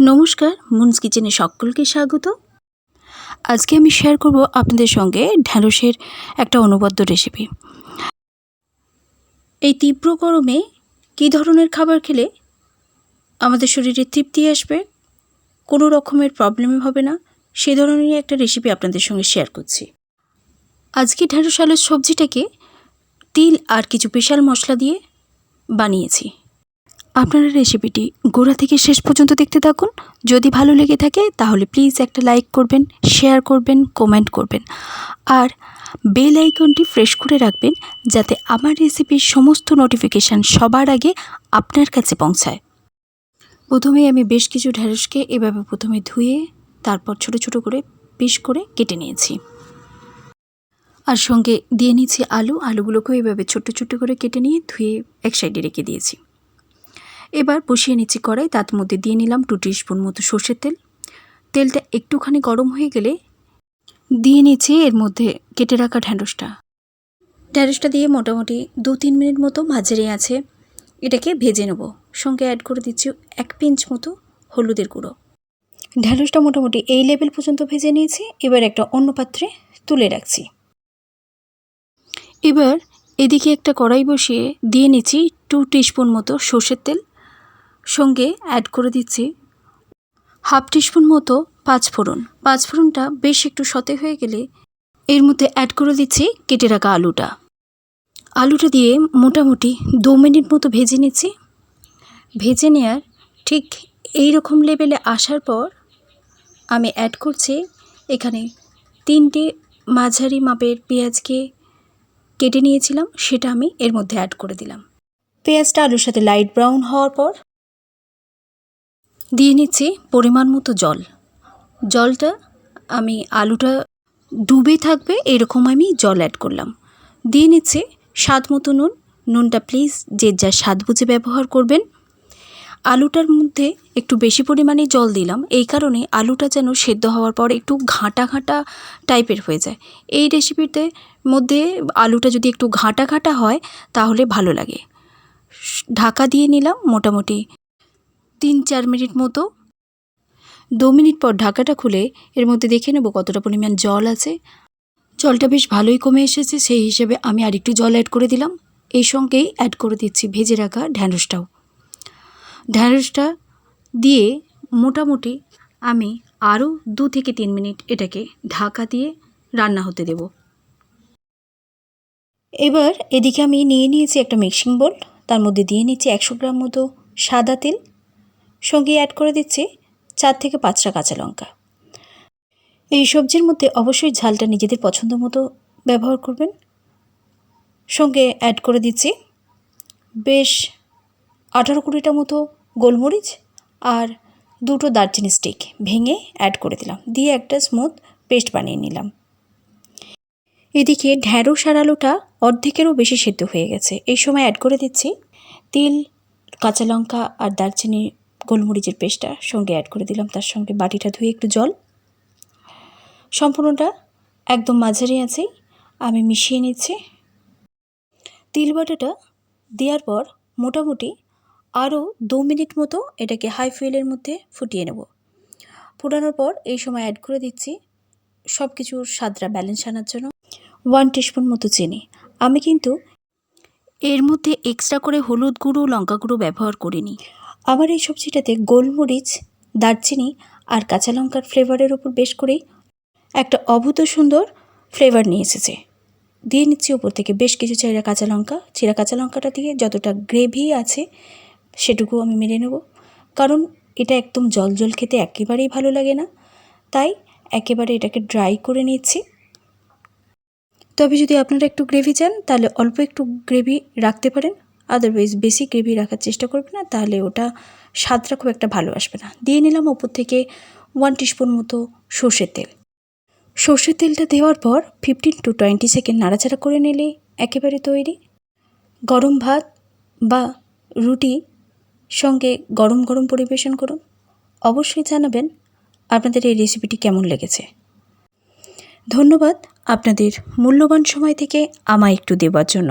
নমস্কার, মুন্স কিচেনে সকলকে স্বাগত। আজকে আমি শেয়ার করব আপনাদের সঙ্গে ঢ্যাঁড়সের একটা অনবদ্য রেসিপি এই তীব্র গরমে কী ধরনের খাবার খেলে আমাদের শরীরে তৃপ্তি আসবে? কোনো রকমের প্রবলেম হবে না। সে ধরনেরই একটা রেসিপি আপনাদের সঙ্গে শেয়ার করছি। আজকে ঢ্যাঁড়স আলুর সবজিটাকে তিল আর কিছু স্পেশাল মশলা দিয়ে বানিয়েছি। আপনারা রেসিপিটি গোড়া থেকে শেষ পর্যন্ত দেখতে থাকুন। যদি ভালো লেগে থাকে, তাহলে প্লিজ একটা লাইক করবেন শেয়ার করবেন কমেন্ট করবেন। আর বেল আইকনটি ফ্রেশ করে রাখবেন, যাতে আমার রেসিপির সমস্ত নোটিফিকেশান সবার আগে আপনার কাছে পৌঁছায়। প্রথমে আমি বেশ কিছু ঢ্যাঁড়সকে এভাবে প্রথমে ধুয়ে, তারপর ছোট ছোট করে পিস করে কেটে নিয়েছি। আর সঙ্গে দিয়ে নিয়েছি আলু। আলুগুলোকেও এভাবে ছোট্ট ছোট্ট করে কেটে নিয়ে ধুয়ে এক সাইডে রেখে দিয়েছি। এবার বসিয়ে নিচ্ছি কড়াই তার মধ্যে দিয়ে নিলাম টু স্পুন মতো সর্ষের তেল। তেলটা একটুখানি গরম হয়ে গেলে দিয়ে নিচ্ছি এর মধ্যে কেটে রাখা ঢ্যাঁড়সটা ঢ্যাঁড়সটা দিয়ে মোটামুটি দু তিন মিনিট মতো মাঝারি আছে। এটাকে ভেজে নেব। সঙ্গে অ্যাড করে দিচ্ছি এক পিঞ্চ মতো হলুদের গুঁড়ো। ঢ্যাঁড়সটা মোটামুটি এই লেভেল পর্যন্ত ভেজে নিয়েছি। এবার একটা অন্য পাত্রে তুলে রাখছি। এবার এদিকে একটা কড়াই বসিয়ে দিয়ে নিচ্ছি টু টিস্পুন মতো সর্ষের তেল। সঙ্গে অ্যাড করে দিচ্ছি। হাফ টিস্পুন মতো পাঁচফোড়ন পাঁচফোড়নটা বেশ একটু সতে হয়ে গেলে এর মধ্যে অ্যাড করে দিচ্ছি কেটে রাখা আলুটা। আলুটা দিয়ে মোটামুটি দু মিনিট মতো ভেজে নিচ্ছি। ভেজে নেওয়ার ঠিক এই রকম লেভেলে আসার পর আমি অ্যাড করছি এখানে তিনটে মাঝারি মাপের পেঁয়াজকে কেটে নিয়েছিলাম, সেটা আমি এর মধ্যে অ্যাড করে দিলাম। পেঁয়াজটা আলুর সাথে লাইট ব্রাউন হওয়ার পর দিয়ে নিচ্ছি পরিমাণ মতো জল। জলটা আমি, আলুটা ডুবে থাকবে এরকম আমি জল অ্যাড করলাম। দিয়ে নিচ্ছি স্বাদ মতো নুন। নুনটা প্লিজ যে যা স্বাদ বুঝে ব্যবহার করবেন। আলুটার মধ্যে একটু বেশি পরিমাণে জল দিলাম। এই কারণে আলুটা যেন সেদ্ধ হওয়ার পর একটু ঘাঁটা ঘাঁটা টাইপের হয়ে যায়। এই রেসিপিতে মধ্যে আলুটা যদি একটু ঘাঁটা ঘাঁটা হয়, তাহলে ভালো লাগে। ঢাকা দিয়ে নিলাম মোটামুটি তিন চার মিনিট মতো। দু মিনিট পর ঢাকাটা খুলে এর মধ্যে দেখে নেব কতটা পরিমাণ জল আছে। জলটা বেশ ভালোই কমে এসেছে, সেই হিসেবে আমি আরেকটু জল অ্যাড করে দিলাম। এই সঙ্গেই অ্যাড করে দিচ্ছি ভেজে রাখা ঢ্যাঁড়সটাও। ঢ্যাঁড়সটা দিয়ে মোটামুটি আমি আরও দু থেকে তিন মিনিট এটাকে ঢাকা দিয়ে রান্না হতে দেব। এবার এদিকে আমি নিয়ে নিয়েছি একটা মিক্সিং বোল তার মধ্যে দিয়ে নিচ্ছি একশো গ্রাম মতো সাদা তেল। সঙ্গে অ্যাড করে দিচ্ছি চার থেকে পাঁচটা কাঁচা লঙ্কা। এই সবজির মধ্যে অবশ্যই ঝালটা নিজেদের পছন্দ মতো ব্যবহার করবেন। সঙ্গে অ্যাড করে দিচ্ছি বেশ আঠারো কুড়িটা মতো গোলমরিচ আর দুটো দারচিনি স্টিক ভেঙে অ্যাড করে দিলাম। দিয়ে একটা স্মুথ পেস্ট বানিয়ে নিলাম। এদিকে ঢ্যাঁড়স আর আলুটা অর্ধেকেরও বেশি সেদ্ধ হয়ে গেছে। এই সময় অ্যাড করে দিচ্ছি তিল, কাঁচা লঙ্কা আর দারচিনি গোলমরিচের পেস্টটা সঙ্গে অ্যাড করে দিলাম। তার সঙ্গে বাটিটা ধুয়ে একটু জল। সম্পূর্ণটা একদম মাঝারি আছেই আমি মিশিয়ে নিচ্ছি। তিল বাটাটা দেওয়ার পর মোটামুটি আরও দু মিনিট মতো এটাকে হাই ফুয়েলের মধ্যে ফুটিয়ে নেব। ফোটানোর পর এই সময় অ্যাড করে দিচ্ছি সব কিছুর স্বাদটা ব্যালেন্স আনার জন্য ওয়ান টিস্পুন মতো চিনি। আমি কিন্তু এর মধ্যে এক্সট্রা করে হলুদ গুঁড়ো, লঙ্কা গুঁড়ো ব্যবহার করিনি। আমার এই সবজিটাতে গোলমরিচ, দারচিনি আর কাঁচা লঙ্কার ফ্লেভারের ওপর বেশ করেই একটা অভূত সুন্দর ফ্লেভার নিয়ে এসেছে। দিয়ে নিচ্ছি ওপর থেকে বেশ কিছু চিরা কাঁচা লঙ্কা। চিরা কাঁচা লঙ্কাটা দিয়ে যতটা গ্রেভি আছে সেটুকু আমি মেরে নেব। কারণ এটা একদম জল জল খেতে একেবারেই ভালো লাগে না। তাই একেবারে এটাকে ড্রাই করে নিচ্ছি। তবে যদি আপনারা একটু গ্রেভি চান, তাহলে অল্প একটু গ্রেভি রাখতে পারেন। আদারওয়াইজ বেশি গ্রেভি রাখার চেষ্টা করবে না, তাহলে ওটা স্বাদটা খুব একটা ভালো আসবে না। দিয়ে নিলাম ওপর থেকে ওয়ান টিস্পুন মতো সর্ষের তেল। সর্ষের তেলটা দেওয়ার পর ফিফটিন টু টোয়েন্টি সেকেন্ড নাড়াচাড়া করে নিলে একেবারে তৈরি। গরম ভাত বা রুটি সঙ্গে গরম গরম পরিবেশন করুন। অবশ্যই জানাবেন আপনাদের এই রেসিপিটি কেমন লেগেছে। ধন্যবাদ আপনাদের মূল্যবান সময় থেকে আমায় একটু দেওয়ার জন্য।